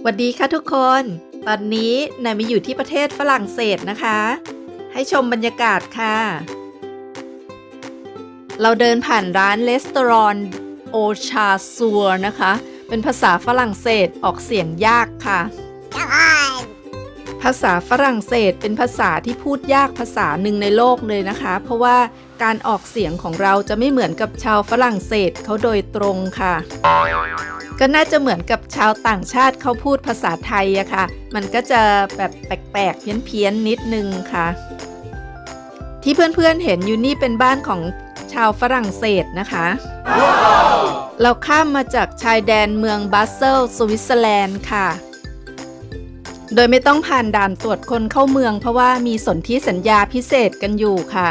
สวัสดีค่ะทุกคน ตอนนี้นายมาอยู่ที่ประเทศฝรั่งเศสนะคะ ให้ชมบรรยากาศค่ะ เราเดินผ่านร้านเลสตอรอนโอชาซัวนะคะ เป็นภาษาฝรั่งเศสออกเสียงยากค่ะาษาฝรั่งเศสเป็นภาษาที่พูดยากภาษาหนึ่งในโลกเลยนะคะ เพราะว่าการออกเสียงของเราจะไม่เหมือนกับชาวฝรั่งเศสเขาโดยตรงค่ะ ก็น่าจะเหมือนกับชาวต่างชาติเขาพูดภาษาไทยอะค่ะ มันก็จะแบบแปลกๆ เพี้ยนๆนิดนึงค่ะ ที่เพื่อนๆเห็นอยู่นี่เป็นบ้านของชาวฝรั่งเศสนะคะ เราข้ามมาจากชายแดนเมืองบาสเซลสวิตเซอร์แลนด์ค่ะ โดยไม่ต้องผ่านด่านตรวจคนเข้าเมือง เพราะว่ามีสนธิสัญญาพิเศษกันอยู่ค่ะ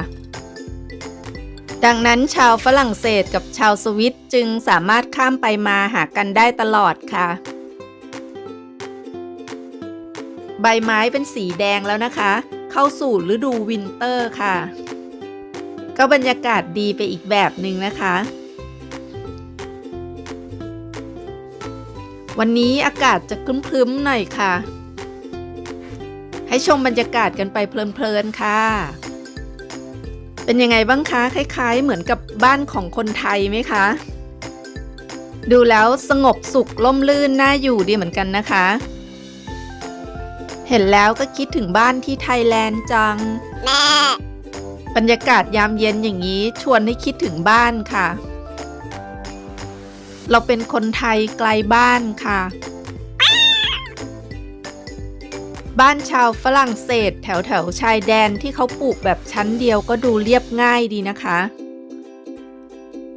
ดังนั้นชาวฝรั่งเศสกับชาวสวิตจึงสามารถข้ามไปมาหากันได้ตลอดค่ะ ใบไม้เป็นสีแดงแล้วนะคะ เข้าสู่ฤดูวินเตอร์ค่ะ ก็บรรยากาศดีไปอีกแบบหนึ่งนะคะวันนี้อากาศจะครึ้มๆหน่อยค่ะ ให้ชมบรรยากาศกันไปเพลินๆค่ะ เป็นยังไงบ้างคะคล้าย ๆ เหมือนกับบ้านของคนไทยไหมคะ ดูแล้วสงบสุขล่มลื่นน่าอยู่ดีเหมือนกันนะคะ เห็นแล้วก็คิดถึงบ้านที่ไทยแลนด์จัง บรรยากาศยามเย็นอย่างนี้ชวนให้คิดถึงบ้านค่ะ เราเป็นคนไทยไกลบ้านค่ะ บ้านชาวฝรั่งเศส แถวแถวชายแดนที่เขาปลูกแบบชั้นเดียวก็ดูเรียบง่ายดีนะคะ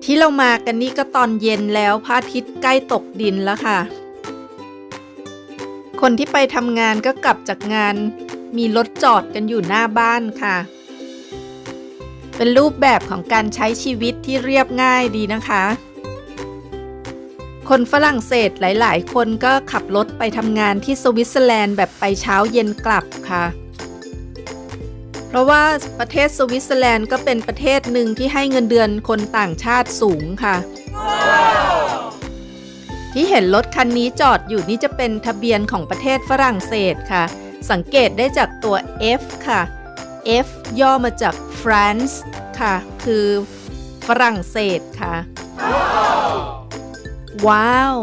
ที่เรามากันนี่ก็ตอนเย็นแล้วพระอาทิตย์ใกล้ตกดินแล้วค่ะ คนที่ไปทำงานก็กลับจากงาน มีรถจอดกันอยู่หน้าบ้านค่ะ เป็นรูปแบบของการใช้ชีวิตที่เรียบง่ายดีนะคะ คนฝรั่งเศสหลาย ๆ คนก็ขับรถไปทำงานที่สวิตเซอร์แลนด์แบบไปเช้าเย็นกลับค่ะ เพราะว่าประเทศสวิตเซอร์แลนด์ก็เป็นประเทศหนึ่งที่ให้เงินเดือนคนต่างชาติสูงค่ะ ที่เห็นรถคันนี้จอดอยู่นี่จะเป็นทะเบียนของประเทศฝรั่งเศสค่ะ สังเกตได้จากตัว F ค่ะ F ย่อมาจาก France ค่ะ คือฝรั่งเศสค่ะ ว้าว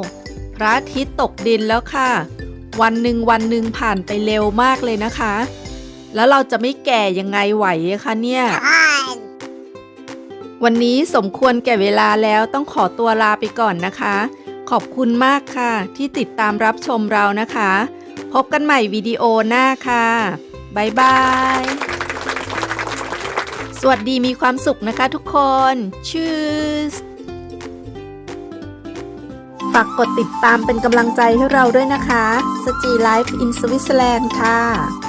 พระอาทิตย์ตกดินแล้วค่ะ วันหนึ่งวันหนึ่งผ่านไปเร็วมากเลยนะคะ แล้วเราจะไม่แก่ยังไงไหวอะคะเนี่ย วันนี้สมควรแก่เวลาแล้วต้องขอตัวลาไปก่อนนะคะ ขอบคุณมากค่ะ ที่ติดตามรับชมเรานะคะ พบกันใหม่วิดีโอหน้าค่ะบ๊ายบายสวัสดีมีความสุขนะคะทุกคน ชื่อฝากกดติดตามเป็นกำลังใจให้เราด้วยนะคะสจีไลฟ์อินสวิตเซอร์แลนด์ค่ะ